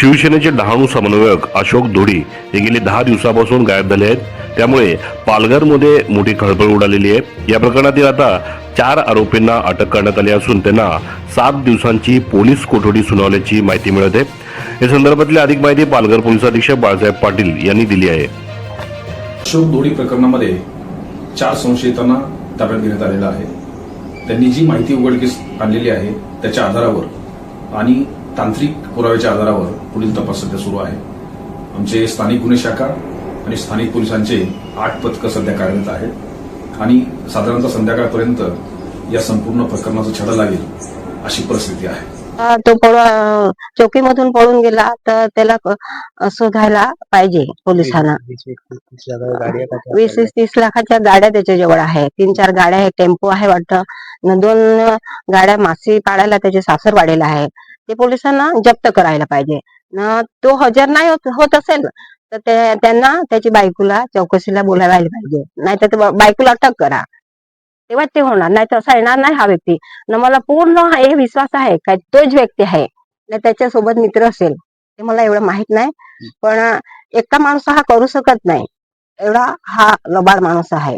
शिवसेनेचे डहाणू समन्वयक अशोक धोडी हे गेले दहा दिवसापासून गायब झाले आहेत. त्यामुळे पालघरमध्ये मोठी खळबळ उडालेली आहे. या प्रकरणातील आता चार आरोपींना अटक करण्यात आली असून त्यांना सात दिवसांची पोलीस कोठडी सुनावल्याची माहिती मिळत आहे. या संदर्भातली अधिक माहिती पालघर पोलीस अधीक्षक बाळासाहेब पाटील यांनी दिली आहे. अशोक दोडी प्रकरणामध्ये चार संशयितांना ताब्यात घेण्यात आलेलं आहे. त्यांनी जी माहिती उघडकीस आणलेली आहे त्याच्या आधारावर आणि तांत्रिक पुराव्याच्या आधारावर पुढील तपास सध्या सुरू आहे. आमचे स्थानिक गुन्हे शाखा आणि स्थानिक पोलिसांचे आठ पथकं सध्या कार्यरत आहेत. आणि साधारणतः संध्याकाळपर्यंत या संपूर्ण प्रकरणाचा छडा लागेल अशी परिस्थिती आहे. तो पळ चौकीमधून पळून गेला तर त्याला शोधायला पाहिजे पोलिसांना. वीस वीस तीस लाखाच्या गाड्या त्याच्याजवळ आहे तीन चार गाड्या आहे टेम्पो आहे वाटतं. दोन गाड्या मासी पाडायला त्याचे सासर सासरवाडीला आहे ते पोलिसांना जप्त करायला पाहिजे. न तो हजर नाही होत असेल तर ते- त्यांना त्याची बायकोला चौकशीला बोलावायला पाहिजे. नाही तर बायकोला अटक करा. तेव्हा ते होणार नाही तर असा येणार नाही हा व्यक्ती. न मला पूर्ण हे विश्वास आहे का तोच व्यक्ती आहे. न त्याच्यासोबत मित्र असेल ते मला एवढं माहीत नाही. पण एकटा माणूस हा करू शकत नाही. एवढा हा लबाड माणूस आहे.